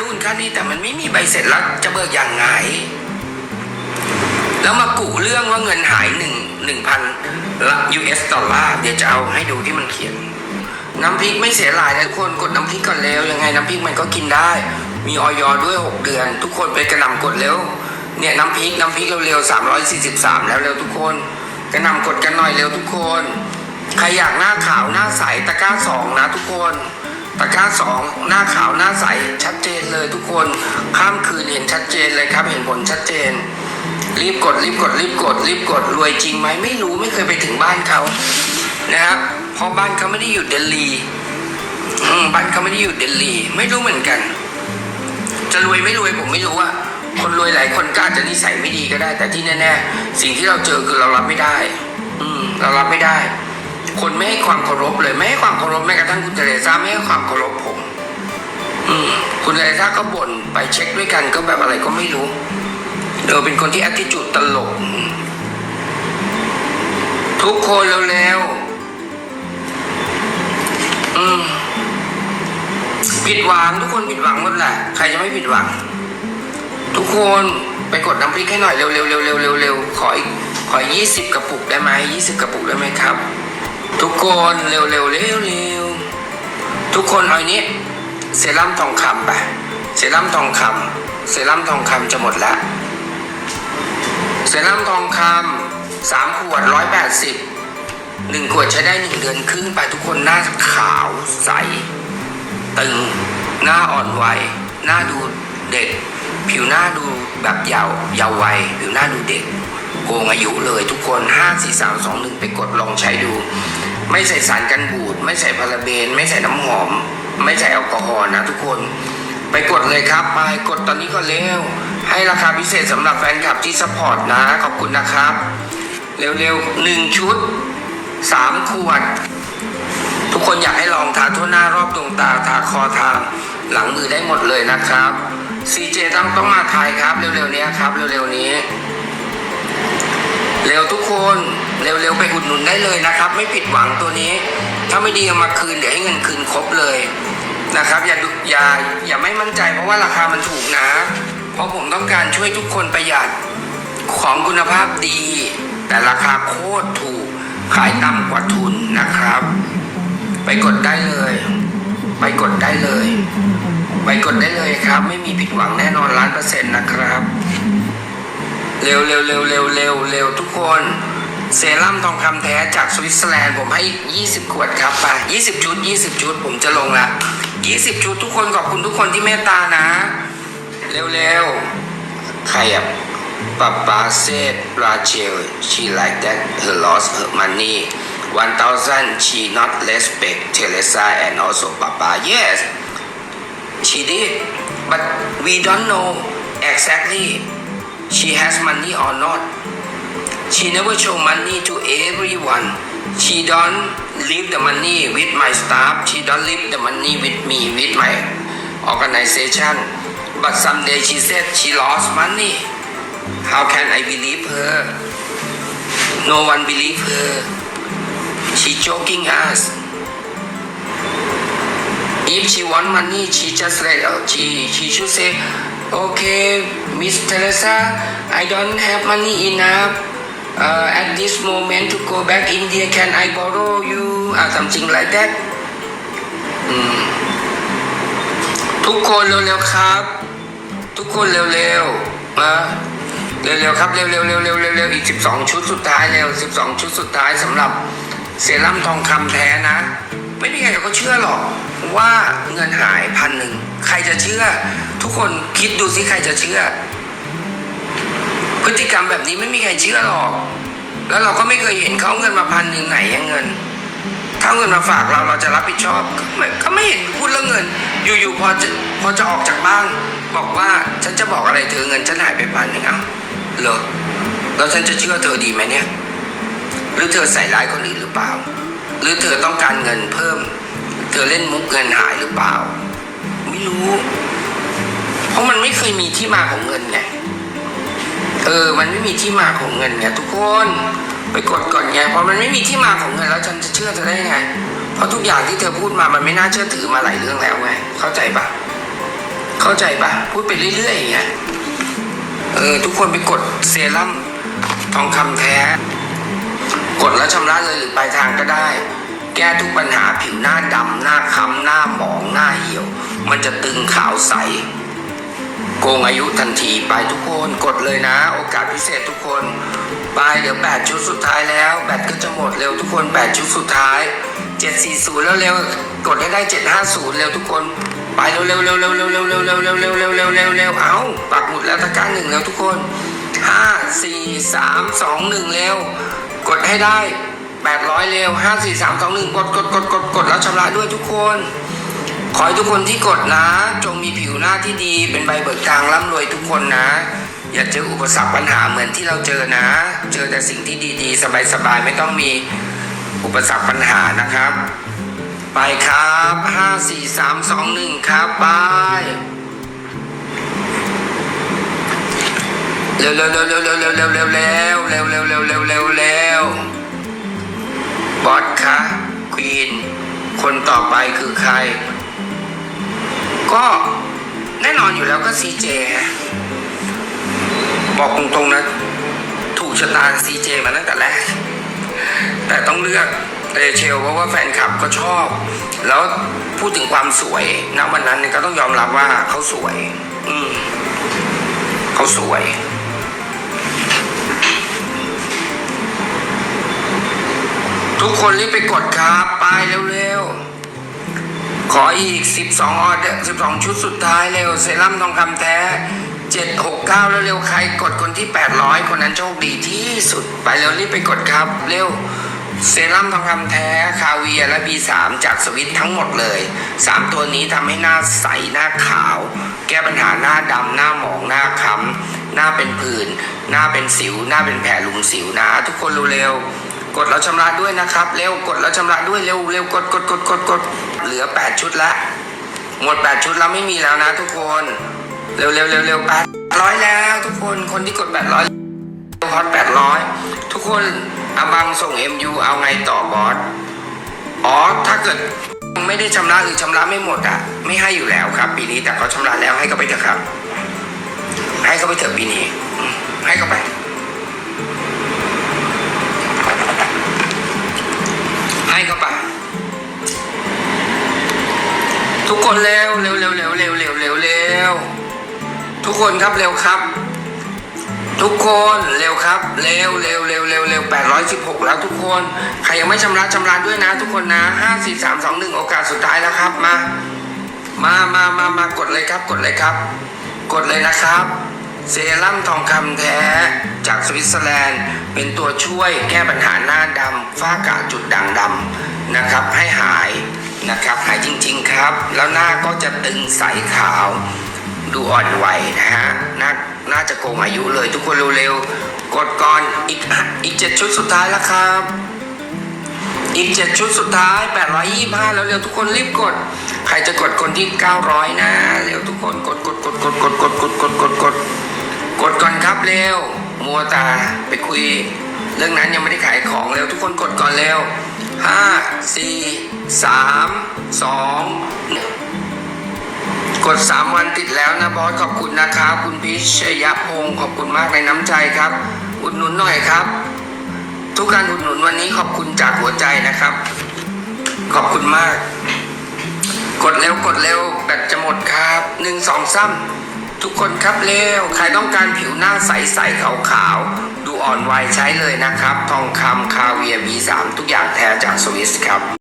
นู่นค่านี่แต่มันไม่มีใบเสร็จแล้วจะเบิกอย่างไงแล้วมากุเรื่องว่าเงินหายหนึ่งหนึ่งพันละ US ดอลลาร์เดี๋ยวจะเอาให้ดูที่มันเขียน น้ำพริกไม่เสียหลายนะทุกคนกดน้ำพริกก่อนเร็วยังไงน้ำพริกมันก็กินได้ มีออยด้วย 6 เดือน ทุกคนไปกระหน่ำกดเร็วเนี่ยน้ำพริกน้ำพริกเร็วๆ343แล้วเร็วทุกคนกระหน่ำกดกันหน่อยเร็วทุกคน ใครอยากหน้าขาวหน้าใสตะกร้าสองนะทุกคน ตะกร้าสองหน้าขาวหน้าใสชัดเจนเลยทุกคนข้ามคืนเห็นชัดเจนเลยครับ เห็นผลชัดเจน รีบกดรีบกดรีบกดรีบกดรวยจริงไหมไม่รู้ไม่เคยไปถึงบ้านเขานะครับเพราะบ้านเขาไม่ได้อยู่เดลีบ้านเขาไม่ได้อยู่เดลีไม่รู้เหมือนกัน จะรวยไม่รวยผมไม่รู้อะคนรวยหลายคนก็อาจจะนิสัยไม่ดีก็ได้ แต่ที่แน่ๆสิ่งที่เราเจอคือเรารับไม่ได้ อืมเรารับไม่ได้ คนไม่ให้ความเคารพเลยไม่ให้ความเคารพแม้กระทั่งคุณเทเรซ่าไม่ให้ความเคารพผม อืมคุณเทเรซ่าก็บ่นไปเช็คด้วยกันก็แบบอะไรก็ไม่รู้เออเป็นคนที่ attitude ตลก ทุกคนเร็วๆอืมผิดหวังทุกคนผิดหวังหมดแหละใครจะไม่ผิดหวัง ทุกคนไปกดน้ำพริกให้หน่อยเร็วๆเร็วๆเร็วๆเร็วๆขออีกขอยี่สิบกระปุกได้ไหมยี่สิบกระปุกได้ไหมครับ ทุกคนเร็วๆเร็วๆเร็วทุกคนเอาอันนี้ เซรั่มทองคำไปเซรั่มทองคำเซรั่มทองคำจะหมดแล้วเซรั่มทองคำสามขวดร้อยแปดสิบหนึ่งขวดใช้ได้หนึ่งเดือนครึ่งไปทุกคนหน้าขาวใส ตึง หน้าอ่อนวัยหน้าดูเด็ก ผิวหน้าดูแบบยาว ยาววัยผิวหน้าดูเด็กโกงอายุเลยทุกคน 5 4 3 2 1 ไปกดลองใช้ดู ไม่ใส่สารกันบูด ไม่ใส่พาราเบน ไม่ใส่น้ำหอม ไม่ใส่แอลกอฮอล์นะทุกคน ไปกดเลยครับ ไปกดตอนนี้ก็เร็ว ให้ราคาพิเศษสำหรับแฟนคลับที่สปอร์ตนะ ขอบคุณนะครับ เร็วๆหนึ่งชุดสามขวด ทุกคนอยากให้ลองทาทั่วหน้ารอบดวงตาทาคอทาหลังมือได้หมดเลยนะครับ CJ ต้องต้องมาทายครับ เร็วๆนี้ครับ เร็วๆนี้ เร็วทุกคนเร็วๆไปอุดหนุนได้เลยนะครับ ไม่ผิดหวังตัวนี้ ถ้าไม่ดีเอามาคืนเดี๋ยวให้เงินคืนครบเลยนะครับอย่าดุอย่าอย่าไม่มั่นใจเพราะว่าราคามันถูกนะ เพราะผมต้องการช่วยทุกคนประหยัดของคุณภาพดี แต่ราคาโคตรถูกขายต่ำกว่าทุนนะครับ ไปกดได้เลย ไปกดได้เลย ไปกดได้เลยครับ ไม่มีผิดหวังแน่นอนล้านเปอร์เซ็นต์นะครับ เร็วเร็วเร็วเร็วเร็วเร็วทุกคน เซรั่มทองคำแท้จากสวิตเซอร์แลนด์ผมให้ 20 ขวดครับไป20 ชุด 20 ชุดผมจะลงละ 20 ชุดทุกคนขอบคุณทุกคนที่เมตตานะ เร็วเร็วใครอะปาปาเซตราเชล she like that her lost her money 1000 she not respect Teresa and also Papa yes she did but we don't know exactly she has money or not. She never show money to everyone. She don't leave the money with my staff. She don't leave the money with me with my organization. But someday she said she lost money. How can I believe her? No one believe her. She joking us. If she want money she just let uh, she she should say okay miss teresa i don't have money enough uh, at this moment to go back india can i borrow you uh, something like that อืมทุกคนเร็วๆครับ ทุกคนเร็วๆนะเร็วๆครับเร็วๆเร็วๆเร็วๆอีก 12 ชุดสุดท้ายเร็ว 12 ชุดสุดท้ายสำหรับเซรั่มทองคำแท้นะ ไม่มีใครเขาเชื่อหรอกว่าเงินหายพันหนึ่งใครจะเชื่อ ทุกคนคิดดูสิใครจะเชื่อ พฤติกรรมแบบนี้ไม่มีใครเชื่อหรอก แล้วเราก็ไม่เคยเห็นเขาเอาเงินมาพันหนึ่งไหนอะเงินถ้าเงินมาฝากเราเราจะรับผิดชอบก็ไม่ก็ไม่เห็นพูดเรื่องเงิน อยู่ๆพอจะพอจะออกจากบ้าน บอกว่าฉันจะบอกอะไรเธอเงินฉันหายไปพันหนึ่งเอ้าเหรอแล้วฉันจะเชื่อเธอดีไหมเนี่ย หรือเธอใส่ร้ายคนอื่นหรือเปล่า หรือเธอต้องการเงินเพิ่ม เธอเล่นมุกเงินหายหรือเปล่า ไม่รู้ เพราะมันไม่เคยมีที่มาของเงินไงเออ มันไม่มีที่มาของเงินไงทุกคนไปกดก่อนไงเพราะมันไม่มีที่มาของเงินแล้วฉันจะเชื่อเธอได้ไง เพราะทุกอย่างที่เธอพูดมามันไม่น่าเชื่อถือมาหลายเรื่องแล้วไงเข้าใจปะเข้าใจปะพูดไปเรื่อยๆอย่างเงี้ยเออทุกคนไปกดเซรั่มทองคำแท้ กดแล้วชำระเลยหรือปลายทางก็ได้ ทุกปัญหาผิวหน้าดำหน้าค้ำหน้าหมองหน้าเหี่ยว มันจะตึงขาวใส โกงอายุทันทีไปทุกคนกดเลยนะ โอกาสพิเศษทุกคนไปเดี๋ยว 8 ชุดสุดท้ายแล้ว แบตก็จะหมดเร็วทุกคน 8 ชุดสุดท้าย 740 แล้วเร็วกดให้ได้ 750 เร็วทุกคน ไปเร็วเร็วเร็วเร็วเร็วเร็วเร็วเร็วเร็วเร็วเร็วเร็วเร็วเร็วเอาปักหมุดแล้วตะกร้าหนึ่งแล้วทุกคน 5 4 3 2 1 เร็ว กดให้ได้ 800 เร็ว 5 4 3 2 1 กดกดกดกดกดแล้วชำระด้วยทุกคน ขอให้ทุกคนที่กดนะ จงมีผิวหน้าที่ดีเป็นใบเบิกทางร่ำรวยทุกคนนะ อย่าเจออุปสรรคปัญหาเหมือนที่เราเจอนะ เจอแต่สิ่งที่ดีๆ สบายๆ ไม่ต้องมีอุปสรรคปัญหานะครับ ไปครับห้าสี่สามสองหนึ่งครับไปเร็วเร็วเร็วเร็วเร็วเร็วเร็วเร็วเร็วเร็วเร็วเร็วเร็วเร็ว บอสคะควีนคนต่อไปคือใคร ก็แน่นอนอยู่แล้วก็ซีเจบอกตรงๆนะ ถูกชะตาซีเจมาตั้งแต่แรก แต่ต้องเลือกเรเชลเพราะว่าแฟนคลับก็ชอบ แล้วพูดถึงความสวยณวันนั้นก็ต้องยอมรับว่าเขาสวย อืมเขาสวย คนรีบไปกดครับ ไปเร็วๆ ขออีก 12 ออเดอร์12 ชุดสุดท้ายเร็ว เซรั่มทองคำแท้ 769 แล้วเร็วใครกดคนที่ 800 คนนั้นโชคดีที่สุด ไปเร็วรีบไปกดครับ เร็ว เซรั่มทองคำแท้ คาเวียและ B3 จากสวิตทั้งหมดเลย 3 ตัวนี้ทำให้หน้าใส หน้าขาว แก้ปัญหาหน้าดำหน้าหมองหน้าค้ำหน้าเป็นผื่นหน้าเป็นสิว หน้าเป็นแผลลุมสิวนะ ทุกคนเร็วๆ กดแล้วชำระด้วยนะครับ เร็วกดแล้วชำระด้วยเร็วเร็วกดกดกดกดกดเหลือ 8 ชุดละหมด 8 ชุดแล้วไม่มีแล้วนะทุกคน เร็วเร็วเร็วเร็วแปดร้อยแล้วทุกคนคนที่กดแปดร้อยฮอตแปดร้อยทุกคนอาบังส่ง MU เอาไงต่อบอสอ๋อถ้าเกิดไม่ได้ชำระหรือชำระไม่หมดอะ ไม่ให้อยู่แล้วครับ ปีนี้แต่เขาชำระแล้วให้เขาไปเถอะครับ ให้เขาไปเถอะปีนี้ให้เขาไป ทุกคนเร็วเร็วเร็วเร็วเร็วเร็วเร็วเร็วทุกคนครับเร็วครับ ทุกคนเร็วครับเร็วเร็วเร็วเร็วเร็วแปดร้อยสิบหกแล้วทุกคนใครยังไม่ชำระชำระด้วยนะ ทุกคนนะห้าสี่สามสองหนึ่งโอกาสสุดท้ายแล้วครับมา มามามามากดเลยครับกดเลยครับ กดเลยนะครับเซรั่มทองคำแท้จากสวิตเซอร์แลนด์ เป็นตัวช่วยแก้ปัญหาหน้าดำฝ้ากระจุดด่างดำนะครับให้หาย นะครับ หายจริง ๆครับ แล้วหน้าก็จะตึงใสขาว ดูอ่อนวัยนะฮะน่าน่าจะโกงอายุเลยทุกคนเร็วๆกดก่อนอีกอีกเจ็ดชุดสุดท้ายแล้วครับ อีกเจ็ดชุดสุดท้าย 825 แล้วเร็วทุกคนรีบกด ใครจะกดคนที่ 900 นะเร็วทุกคนกดกดกดกดกดกดกดกดกดกดกดก่อนครับเร็วมัวตาไปคุย เรื่องนั้นยังไม่ได้ขายของเร็วทุกคนกดก่อนเร็ว5 4 3 2 1กด 3 วันติดแล้วนะบอสขอบคุณนะครับคุณพิชยพงศ์ขอบคุณมากในน้ำใจครับ อุดหนุนหน่อยครับ ทุกการอุดหนุนวันนี้ขอบคุณจากหัวใจนะครับ ขอบคุณมาก กดเร็วกดเร็วแบตจะหมดครับหนึ่งสองซ้ำทุกคนครับเร็วใครต้องการผิวหน้าใสใสขาวขาว อ่อนวัยใช้เลยนะครับ ทองคำคาเวียร์ B3 ทุกอย่างแท้จากสวิสครับ